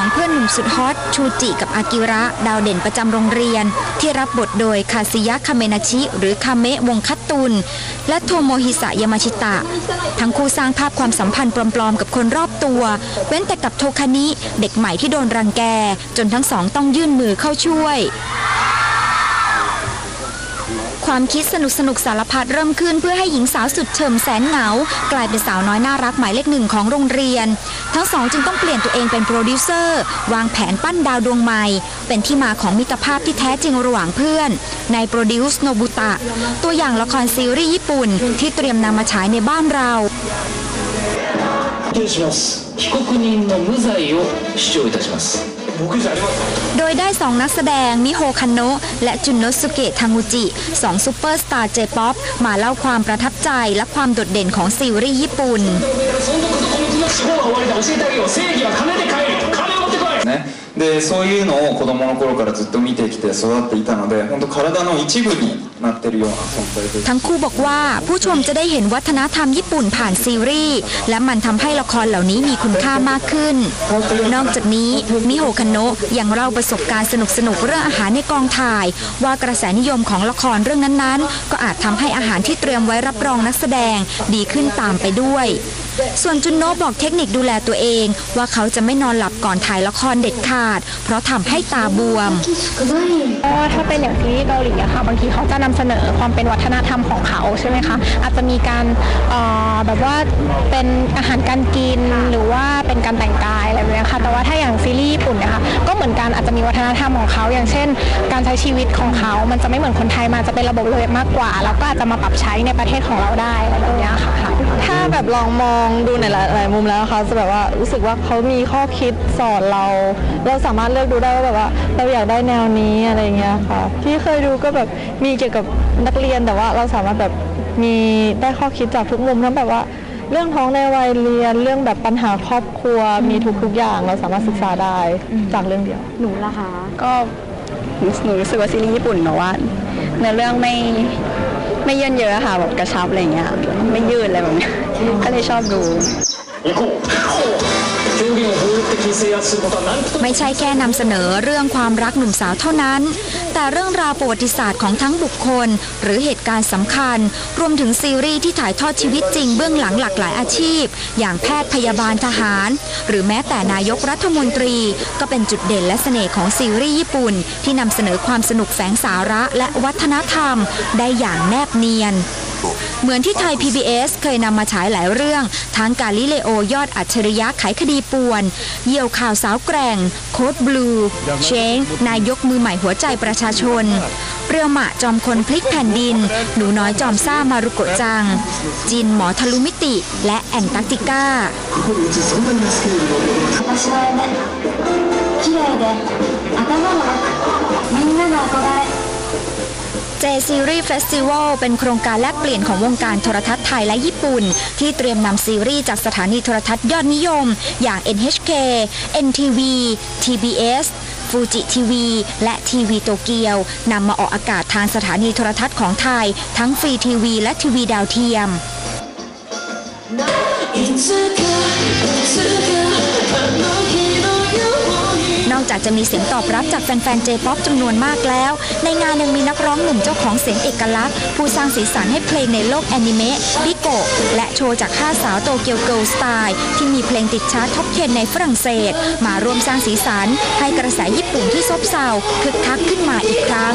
ของเพื่อนหนุ่มสุดฮอตชูจิกับอากิระ ดาวเด่นประจำโรงเรียน ที่รับบทโดยคาซิยะคาเมนาชิ หรือคาเมะวงคัตตุน และโทโมฮิสะยามาชิตะ ทั้งคู่สร้างภาพความสัมพันธ์ปลอมๆ กับคนรอบตัว เว้นแต่กับโทคานิเด็กใหม่ที่โดนรังแก จนทั้งสองต้องยื่นมือเข้าช่วย ความคิดสนุกสนุกๆสารพัดเริ่มขึ้นเพื่อให้หญิงสาวสุดเฉิมแสนเหงา กลายเป็นสาวน้อยน่ารักหมายเลขหนึ่งของโรงเรียน ทั้งสองจึงต้องเปลี่ยนตัวเองเป็นโปรดิวเซอร์ วางแผนปั้นดาวดวงใหม่ เป็นที่มาของมิตรภาพที่แท้จริงระหว่างเพื่อน ในโปรดิวส์โนบุตะ ตัวอย่างละครซีรีส์ญี่ปุ่น ที่เตรียมนำมาฉายในบ้านเรา 定します被告人の無罪を主張いたします僕じゃありません โดยได้สองนักแสดง มิโฮคันโนะและจุนโนสุเกะทางูจิสองซูเปอร์สตาร์เจป๊อปมาเล่าความประทับใจและความโดดเด่นของซีรีส์ญี่ปุ่น そんなことこの気の地方は終わりだ教えてあげよう正義は金で買える金を持ってこいね、でそういうのを子供の頃からずっと見てきて育っていたので本当体の一部に ทั้งคู่บอกว่าผู้ชมจะได้เห็นวัฒนธรรมญี่ปุ่นผ่านซีรีส์และมันทำให้ละครเหล่านี้มีคุณค่ามากขึ้น นอกจากนี้มิโฮคันโนะยังเล่าประสบการณ์สนุกสนุกเรื่องอาหารในกองถ่าย ว่ากระแสนิยมของละครเรื่องนั้นๆ ก็อาจทำให้อาหารที่เตรียมไว้รับรองนักแสดงดีขึ้นตามไปด้วย ส่วนจุนโนบอกเทคนิคดูแลตัวเอง ว่าเขาจะไม่นอนหลับก่อนถ่ายละครเด็ดขาด เพราะทำให้ตาบวม ก็ถ้าเป็นอย่างซีรีส์เกาหลีอะค่ะบางทีเขาจะนำเสนอความเป็นวัฒนธรรมของเขาใช่ไหมคะอาจจะมีการแบบว่าเป็นอาหารการกินหรือว่าเป็นการแต่งกายอะไรแบบนี้ค่ะแต่ว่าถ้าอย่างซีรีส์ญี่ปุ่นนะคะก็เหมือนกันอาจจะมีวัฒนธรรมของเขา อย่างเช่น การใช้ชีวิตของเขา มันจะไม่เหมือนคนไทยมาจะเป็นระบบเลยมากกว่า แล้วก็อาจจะมาปรับใช้ในประเทศของเราได้อะไรแบบนี้ค่ะถ้าแบบลองมองดูในหลายๆมุมแล้วนะคะจะแบบว่ารู้สึกว่าเขามีข้อคิดสอนเรา เราสามารถเลือกดูได้ว่าแบบว่า เราอยากได้แนวนี้อะไรเงี้ยค่ะที่เคยดูก็แบบมีเกี่ยวกับนักเรียนแต่ว่าเราสามารถแบบมีได้ข้อคิดจากทุกมุมทั้งแบบว่า เรื่องท้องในวัยเรียนเรื่องแบบปัญหาครอบครัวมีทุกๆอย่างเราสามารถศึกษาได้จากเรื่องเดียวก็หนูหนูรู้สึกว่าซีรีส์ญี่ปุ่นแบบว่าเนื้อเรื่องไม่ไม่เยินเยอะค่ะแบบกระชับอะไรอย่างเงี้ยไม่ยืดอะไรแบบเนี้ย ก็เลยชอบดู ไม่ใช่แค่นำเสนอเรื่องความรักหนุ่มสาวเท่านั้น แต่เรื่องราวประวัติศาสตร์ของทั้งบุคคล หรือเหตุการณ์สำคัญ รวมถึงซีรีส์ที่ถ่ายทอดชีวิตจริงเบื้องหลังหลากหลายอาชีพ อย่างแพทย์พยาบาลทหาร หรือแม้แต่นายกรัฐมนตรี ก็เป็นจุดเด่นและเสน่ห์ของซีรีส์ญี่ปุ่น ที่นำเสนอความสนุกแฝงสาระและวัฒนธรรม ได้อย่างแนบเนียน เหมือนที่ไทย PBS เคยนำมาฉายหลายเรื่อง ทั้งกาลิเลโอยอดอัจฉริยะไขคดีป่วน เหยี่ยวข่าวสาวแกร่ง โคดบลู เชง นายกมือใหม่หัวใจประชาชน เปรียวหมะจอมคนพลิกแผ่นดิน หนูน้อยจอมซ่ามารุโกะจัง จินหมอทะลุมิติ และแอนตาร์กติกา 私の夢綺麗で頭も良くみんなの憧れ J Series Festival เป็นโครงการแลกเปลี่ยนของวงการโทรทัศน์ไทยและญี่ปุ่น ที่เตรียมนำซีรีส์จากสถานีโทรทัศน์ยอดนิยม อย่าง NHK NTV TBS ฟูจิทีวีและทีวีโตเกียวนำมาออกอากาศทางสถานีโทรทัศน์ของไทย ทั้งฟรีทีวีและทีวีดาวเทียม จากจะมีเสียงตอบรับจากแฟนๆ J-POP จำนวนมากแล้ว ในงานยังมีนักร้องหนุ่มเจ้าของเสียงเอกลักษณ์ ผู้สร้างสีสันให้เพลงในโลกแอนิเมะบิโกะและโชว์จาก 5 สาวโตเกียวเกิลสไตล์ที่มีเพลงติดชาร์ตท็อป10ในฝรั่งเศส มาร่วมสร้างสีสัน ให้กระแสญี่ปุ่นที่ซบเซาคึกคักขึ้นมาอีกครั้ง